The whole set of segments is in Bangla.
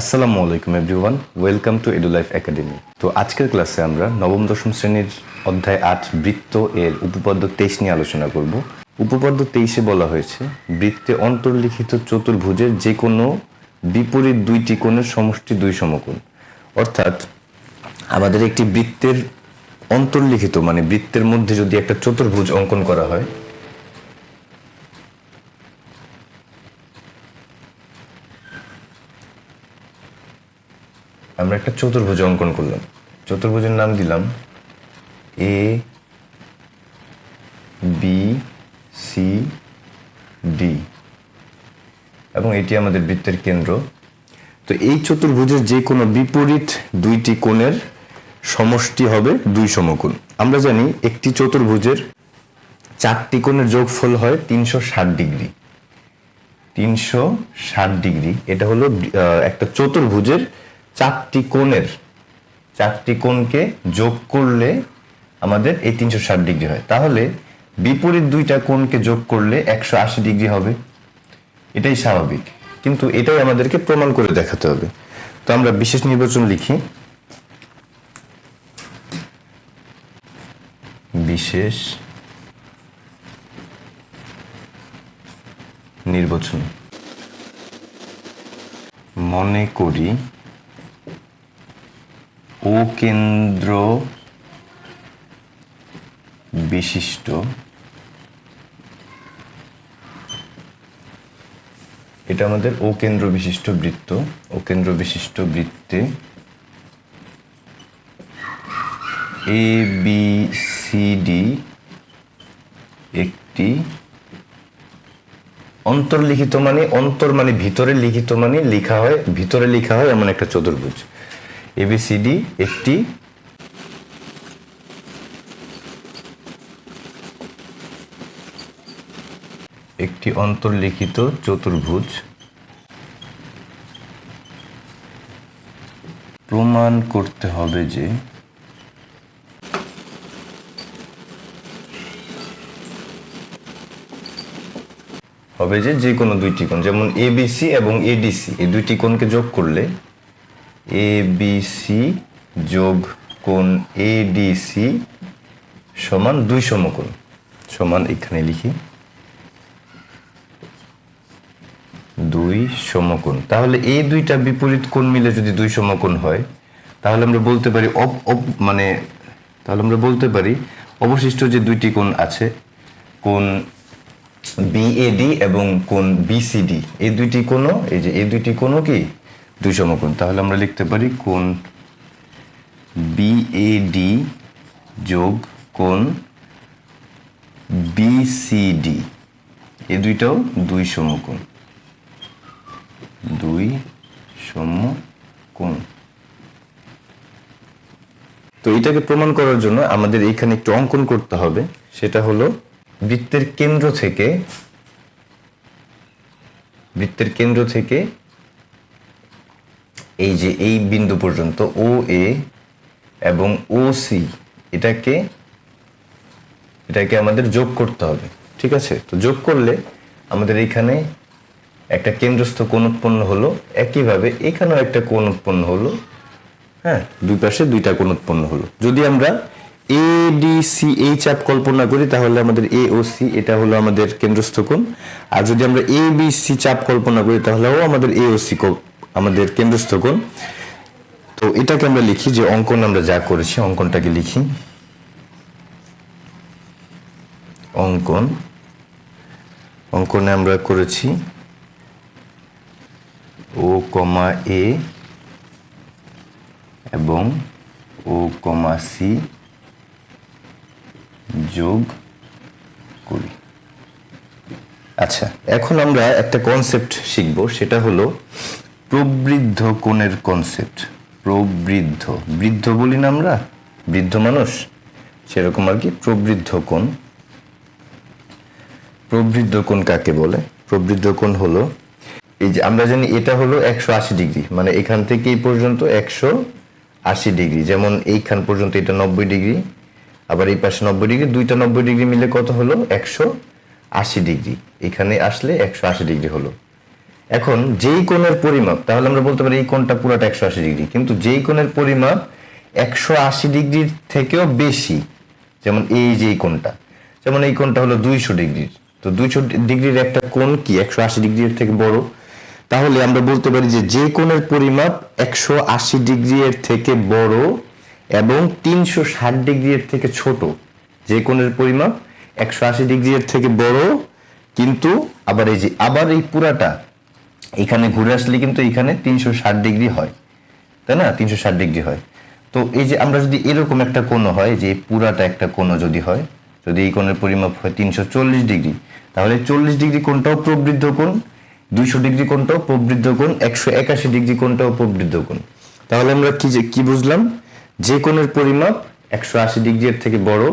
আসসালামু আলাইকুম everyone, welcome to Edu Life Academy. তো আজকের ক্লাসে আমরা নবম, দশম শ্রেণির অধ্যায় আট, বৃত্ত এর উপপাদ্য তেইশ নিয়ে আলোচনা করব। উপপাদ্য তেইশে বলা হয়েছে, বৃত্তে অন্তর্লিখিত চতুর্ভুজের যে কোনো বিপরীত দুইটি কোণের সমষ্টি দুই সমকোণ। অর্থাৎ আমাদের একটি বৃত্তের অন্তর্লিখিত মানে বৃত্তের মধ্যে যদি একটা চতুর্ভুজ অঙ্কন করা হয় আমরা একটা চতুর্ভুজ অঙ্কন করলাম। চতুর্ভুজের নাম দিলাম এ বি সি ডি এবং এটি আমাদের বৃত্তের কেন্দ্র। তো এই চতুর্ভুজের যে কোনো বিপরীত দুইটি কোণের সমষ্টি হবে দুই সমকোণ। আমরা জানি একটি চতুর্ভুজের চারটি কোণের যোগফল হয় তিনশো ষাট ডিগ্রি। তিনশো ষাট ডিগ্রি, এটা হলো একটা চতুর্ভুজের চারটি কোণের, চারটি কোণকে যোগ করলে আমাদের এই তিনশো ষাট ডিগ্রি হয়। তাহলে বিপরীত দুইটা কোণকে যোগ করলে একশো আশি ডিগ্রি হবে। এটাই স্বাভাবিক। কিন্তু এটাই আমাদেরকে প্রমাণ করে দেখাতে হবে। তো আমরা বিশেষ নির্বাচন লিখি। বিশেষ নির্বাচন। মনে করি ও কেন্দ্র বিশিষ্ট এটা আমাদের ও কেন্দ্র বিশিষ্ট বৃত্ত ও কেন্দ্র বিশিষ্ট বৃত্তে এ বি সি ডি একটি অন্তর্লিখিত মানে অন্তর মানে ভিতরে লিখিত মানে লেখা হয়, ভিতরে লেখা হয় এমন একটা চতুর্ভুজ। এবিসিডি একটি। একটি অন্তর্লিখিত চতুর্ভুজ। প্রমাণ করতে হবে যে হবে যে যে কোনো দুইটি কোণ, যেমন এবিসি এবং এডিসি এই দুইটি কোণকে যোগ করলে এ বি সি যোগ কোণ এডিসি সমান দুই সমকোণ। সমান এখানে লিখি। দুই সমকোণ। তাহলে এই দুইটা বিপরীত কোণ মিলে যদি দুই সমকোণ হয়, তাহলে আমরা বলতে পারি অপ অপ মানে তাহলে আমরা বলতে পারি অবশিষ্ট যে দুইটি কোণ আছে, কোণ বিএডি এবং কোণ বিসিডি এই দুইটি কোণও, এই যে, এই দুইটি কোণও কি? দুই সমকোণ তাহলে আমরা লিখতে পারি কোণ বিএডি যোগ কোণ বিসিডি এই দুইটাও দুই সমকোণ দুই সমকোণ তো এটাকে প্রমাণ করার জন্য আমাদের এখানে একটু অঙ্কন করতে হবে। সেটা হলো বৃত্তের কেন্দ্র থেকে, বৃত্তের কেন্দ্র থেকে এই যে এই বিন্দু পর্যন্ত ও এ এবং ও সি এটাকে এটাকে আমাদের যোগ করতে হবে, ঠিক আছে? তো যোগ করলে আমাদের এখানে একটা কেন্দ্রস্থ কোণ উৎপন্ন হলো, একইভাবে এখানেও একটা কোণ উৎপন্ন হলো হ্যাঁ? দুই পাশে দুইটা কোণ উৎপন্ন হলো। যদি আমরা এ ডি সি এই চাপ কল্পনা করি, তাহলে আমাদের এ ও সি এটা হলো আমাদের কেন্দ্রস্থ কোণ। আর যদি আমরা এ বি সি চাপ কল্পনা করি, তাহলেও আমাদের এ ও সি আমাদের কেন্দ্রস্থ কোণ। তো এটাকে আমরা লিখি যে অঙ্কন আমরা যা করেছি, অঙ্কনটাকে লিখি। অঙ্কন। অঙ্কনে আমরা করেছি ও কমা এ এবং ও কমা সি যোগ করি আচ্ছা এখন আমরা একটা কনসেপ্ট শিখব, সেটা হলো প্রবৃদ্ধ কোণের কনসেপ্ট প্রবৃদ্ধ। বৃদ্ধ বলি না আমরা? বৃদ্ধ মানুষ? সেরকম আর কি, প্রবৃদ্ধ কোণ। প্রবৃদ্ধ কোণ কাকে বলে? প্রবৃদ্ধ কোণ হলো, এই যে আমরা জানি এটা হলো একশো আশি ডিগ্রি মানে এখান থেকে এই পর্যন্ত একশো আশি ডিগ্রি। যেমন এইখান পর্যন্ত এটা নব্বই ডিগ্রি, আবার এই পাশে নব্বই ডিগ্রি, দুইটা নব্বই ডিগ্রি মিলে কত হলো? একশো আশি ডিগ্রি। এখানে আসলে একশো আশি ডিগ্রি হলো। এখন যেই কোণের পরিমাপ, তাহলে আমরা বলতে পারি এই কোণটা পুরোটা একশো আশি ডিগ্রি, কিন্তু যেই কোণের পরিমাপ একশো আশি ডিগ্রির থেকেও বেশি, যেমন এই যে এই কোণটা, যেমন এই কোণটা হলো দুইশো ডিগ্রির, তো দুইশো ডিগ্রির একটা কোণ কি একশো আশি ডিগ্রির থেকে বড়? তাহলে আমরা বলতে পারি যে যে কোণের পরিমাপ একশো আশি ডিগ্রি এর থেকে বড় এবং তিনশো ষাট ডিগ্রি এর থেকে ছোট, যে কোণের পরিমাপ একশো আশি ডিগ্রি এর থেকে বড়, কিন্তু আবার এই যে, আবার এই পুরাটা এখানে ঘুরে আসলে কিন্তু এখানে তিনশো ষাট ডিগ্রি হয়। তাই না? তিনশো ষাট ডিগ্রি হয়। তো এই যে আমরা যদি এরকম একটা কোণ হয়, যে পুরাটা একটা কোণ যদি হয়, যদি এই কোণের পরিমাপ হয় তিনশো চল্লিশ ডিগ্রি, তাহলে চল্লিশ ডিগ্রি কোণটাও প্রবৃদ্ধ কোণ, দুইশো ডিগ্রি কোণটাও প্রবৃদ্ধ কোণ, একশো একাশি ডিগ্রি কোণটাও প্রবৃদ্ধ কোণ। তাহলে আমরা কি যে, কি বুঝলাম? যে কোণের পরিমাপ একশো আশি ডিগ্রি এর থেকে বড়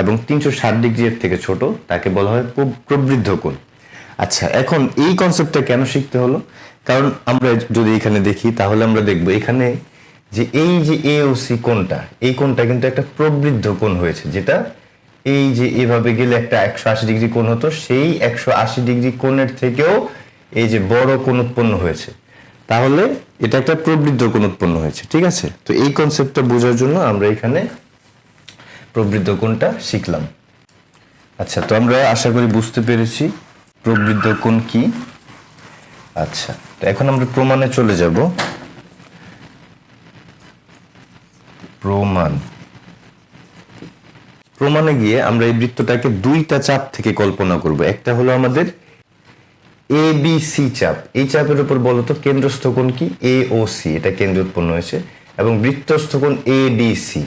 এবং তিনশো ষাট ডিগ্রি এর থেকে ছোট, তাকে বলা হয় প্রবৃদ্ধ কোণ। আচ্ছা এখন এই কনসেপ্টটা কেন শিখতে হলো? কারণ আমরা যদি এখানে দেখি, তাহলে আমরা দেখব এখানে যে এই যে এ ও সি কোণটা, এই কোনটা কিন্তু একটা প্রবৃদ্ধ কোণ হয়েছে, যেটা এই যে এভাবে গেলে একটা একশো আশি ডিগ্রি কোণ হতো, সেই একশো আশি ডিগ্রি কোণের থেকেও এই যে বড় কোণ উৎপন্ন হয়েছে। তাহলে এটা একটা প্রবৃদ্ধ কোণ উৎপন্ন হয়েছে, ঠিক আছে? তো এই কনসেপ্টটা বোঝার জন্য আমরা এখানে প্রবৃদ্ধ কোণটা শিখলাম। আচ্ছা তো আমরা আশা করি বুঝতে পেরেছি। প্রবৃদ্ধ কোণ কি? আচ্ছা তো এখন আমরা প্রমাণে চলে যাব। প্রমাণ। প্রমাণে গিয়ে আমরা এই বৃত্তটাকে দুইটা চাপ থেকে কল্পনা করব। একটা হলো আমাদের এ বি সি চাপ। এই চাপের উপর বলতো কেন্দ্রস্থ কোণ কি? এ ও সি এটা কেন্দ্রে উৎপন্ন হয়েছে। এবং বৃত্তস্থ কোণ এ ডি সি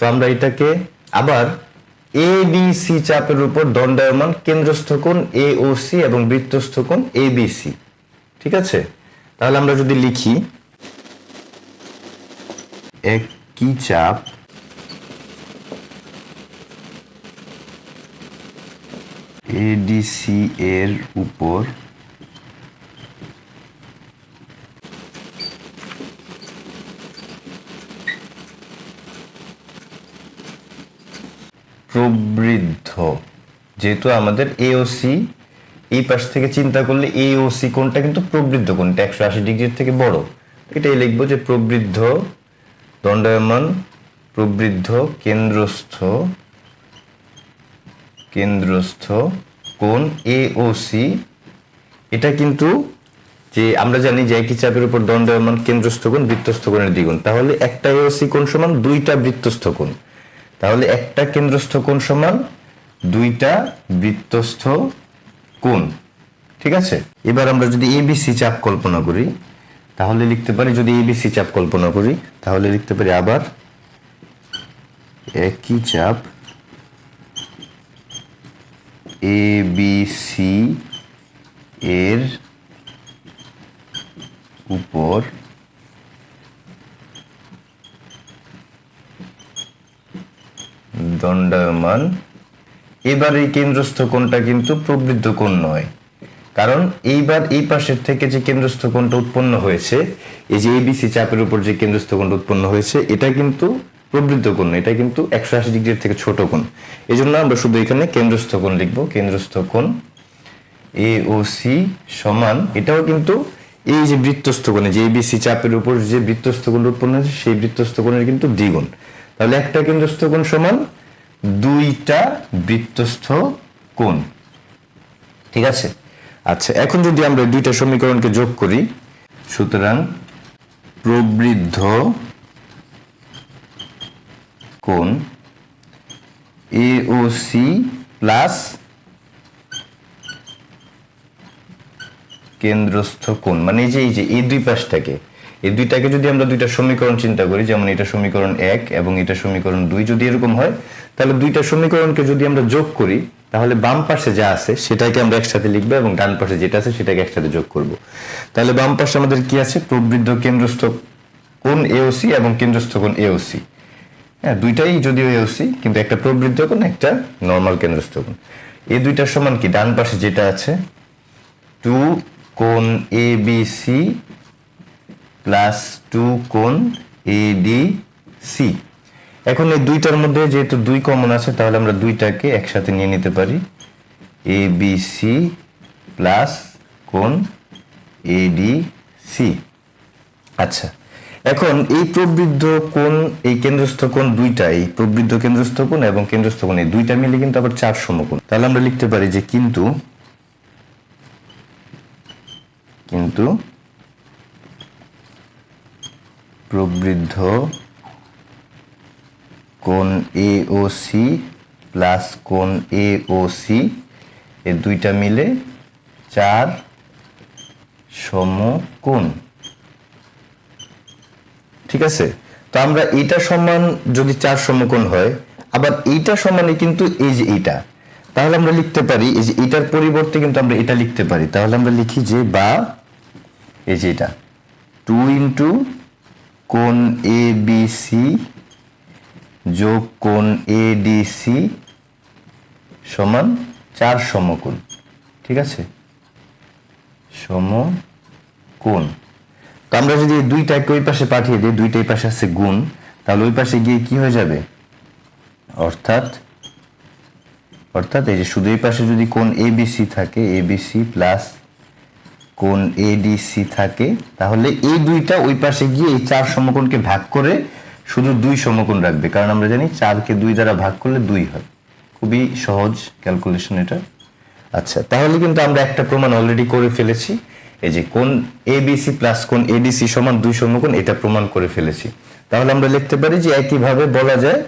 তো আমরা এটাকে আবার এ বি সি চাপের উপর দণ্ডায়মান কেন্দ্রস্থ কোণ এ ও সি এবং বৃত্তস্থ কোণ এ বি সি ঠিক আছে? তাহলে আমরা যদি লিখি, একই চাপ এডিসি এর উপর প্রবৃদ্ধ যেহেতু আমাদের এওসি এই পাশ থেকে চিন্তা করলে এওসি কোনটা কিন্তু প্রবৃদ্ধ কোনটা একশো আশি ডিগ্রির থেকে বড়। এটাই লিখব যে প্রবৃদ্ধ দণ্ডায়মান, প্রবৃদ্ধ কেন্দ্রস্থ কেন্দ্রস্থ কোণ এওসি এটা কিন্তু যে আমরা জানি যে একই চাপের উপর দণ্ডায়মান, কেন্দ্রস্থ কোণ বৃত্তস্থ কোণের দ্বিগুণ। তাহলে একটা এওসি কোণ সমান দুইটা বৃত্তস্থ কোণ। তাহলে একটা কেন্দ্রস্থ কোণ সমান দুইটা বৃত্তস্থ কোণ। ঠিক আছে? এবার আমরা যদি এবিসি চাপ কল্পনা করি, তাহলে লিখতে পারি, যদি এবিসি চাপ কল্পনা করি, তাহলে লিখতে পারি আবার একই চাপ এ বি সি এর উপর দণ্ডায়মান এবার এই কেন্দ্রস্থ কোণটা কিন্তু প্রবৃদ্ধ কোণ নয়। কারণ এইবার এই পাশের থেকে যে কেন্দ্রস্থ কোণটা উৎপন্ন হয়েছে, এই যে এবিসি চাপের উপর যে কেন্দ্রস্থ কোণটা উৎপন্ন হয়েছে, এটা কিন্তু প্রবৃদ্ধ কোণ এটা কিন্তু একশো আশি ডিগ্রির থেকে ছোট কোণ। এই জন্য আমরা শুধু এখানে কেন্দ্রস্থ কোণ লিখব, কেন্দ্রস্থ কোণ এ ও সি সমান, এটাও কিন্তু এই যে বৃত্তস্থ কোণে, যে এবিসি চাপের উপর যে বৃত্তস্থ কোণ উৎপন্ন হয়েছে, সেই বৃত্তস্থ কোণের কিন্তু দ্বিগুণ। তাহলে একটা কেন্দ্রস্থ কোণ সমান দুইটা বৃত্তস্থ কোণ। ঠিক আছে? আচ্ছা এখন যদি আমরা দুইটা সমীকরণকে যোগ করি, সুতরাং প্রবৃদ্ধ কোণ এ ও সি প্লাস কেন্দ্রস্থ কোণ মানে এই যে এই যে, এই দুই পাশটাকে এই দুইটাকে যদি আমরা দুইটা সমীকরণ চিন্তা করি, যেমন এটা সমীকরণ এক এবং এটা সমীকরণ দুই যদি এরকম হয়, তাহলে দুইটা সমীকরণকে যদি আমরা যোগ করি, তাহলে বাম পাশে যা আছে সেটাকে আমরা একসাথে লিখব এবং ডান পাশে যেটা আছে সেটাকে একসাথে যোগ করব। তাহলে বাম পাশে আমাদের কি আছে? প্রবৃদ্ধ কেন্দ্রস্থ কোণ এওসি এবং কেন্দ্রস্থ কোণ এওসি হ্যাঁ দুইটাই যদিও এওসি কিন্তু একটা প্রবৃদ্ধ কোণ, একটা নর্মাল কেন্দ্রস্থ কোণ। এই দুইটার সমান কি? ডান পাশে যেটা আছে টু কোন A B C plus two কোণ এ ডি সি। এখন এই দুইটার মধ্যে যেহেতু দুই কমন আছে, তাহলে আমরা দুইটাকে একসাথে নিয়ে নিতে পারি। এ বি সি প্লাস কোণ এডি সি। আচ্ছা এখন এই প্রবৃদ্ধ কোণ, এই কেন্দ্রস্থ কোণ দুইটা, এই প্রবৃদ্ধ কেন্দ্রস্থ কোণ এবং কেন্দ্রস্থ কোণ, এই দুইটা মিলে কিন্তু আবার চার সমকোণ তাহলে আমরা লিখতে পারি যে কিন্তু কিন্তু প্রবৃদ্ধ কোণ এ ও সি প্লাস কোণ এ ও সি এই দুইটা মিলে চার সমকোণ। ঠিক আছে? তো আমরা এইটা সমান যদি চার সমকোণ হয়, আবার এইটা সমানে কিন্তু এই যে এইটা, তাহলে আমরা লিখতে পারি, এই যে এটার পরিবর্তে কিন্তু আমরা এটা লিখতে পারি। তাহলে আমরা লিখি যে বা এই যে এটা টু ইন্টু কোন এ বি সি যোগ কোন এ ডি সি সমান চার সমকোণ, ঠিক আছে? সম সমকোণ। তো আমরা যদি দুইটাকে ওই পাশে পাঠিয়ে দিই, দুইটাই পাশে আছে গুণ, তাহলে ওই পাশে গিয়ে কি হয়ে যাবে? অর্থাৎ অর্থাৎ এই যে শুধু এই পাশে যদি কোন এবিসি থাকে এবিসি প্লাস কোন এডিসি থাকে, তাহলে এই দুইটা ওই পাশে গিয়ে এই চার সমকোণকে ভাগ করে শুধু দুই সমকোণ রাখবে। কারণ আমরা জানি চারকে দুই দ্বারা ভাগ করলে দুই হয়। খুবই সহজ ক্যালকুলেশন এটা। আচ্ছা তাহলে কিন্তু আমরা একটা প্রমাণ অলরেডি করে ফেলেছি। এই যে কোন এবিসি প্লাস কোন এডিসি সমান দুই সমকোণ, এটা প্রমাণ করে ফেলেছি। তাহলে আমরা লিখতে পারি যে একইভাবে বলা যায়,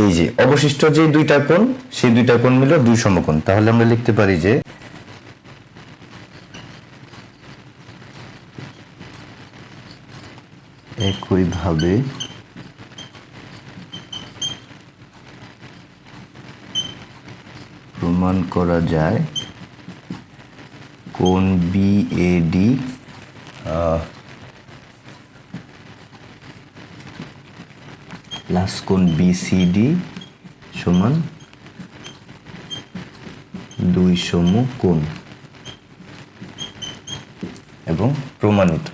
এই যে অবশিষ্ট যে দুইটা কোণ, সেই দুইটা কোণ মিলে দুই সমকোণ। তাহলে আমরা লিখতে পারি যে একইভাবে প্রমাণ করা যায় কোন বিএডি প্লাস কোন বিসিডি সমান দুই সম কোণ এবং প্রমাণিত।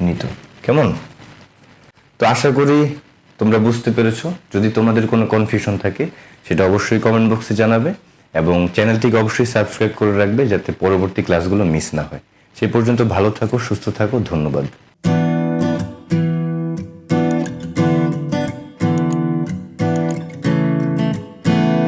প্রমাণিত কেমন? তো আশা করি তোমরা বুঝতে পেরেছ। যদি তোমাদের কোনো কনফিউশন থাকে, সেটা অবশ্যই কমেন্ট বক্সে জানাবে এবং চ্যানেলটিকে অবশ্যই সাবস্ক্রাইব করে রাখবে যাতে পরবর্তী ক্লাসগুলো মিস না হয়। সেই পর্যন্ত ভালো থাকো, সুস্থ থাকো, ধন্যবাদ।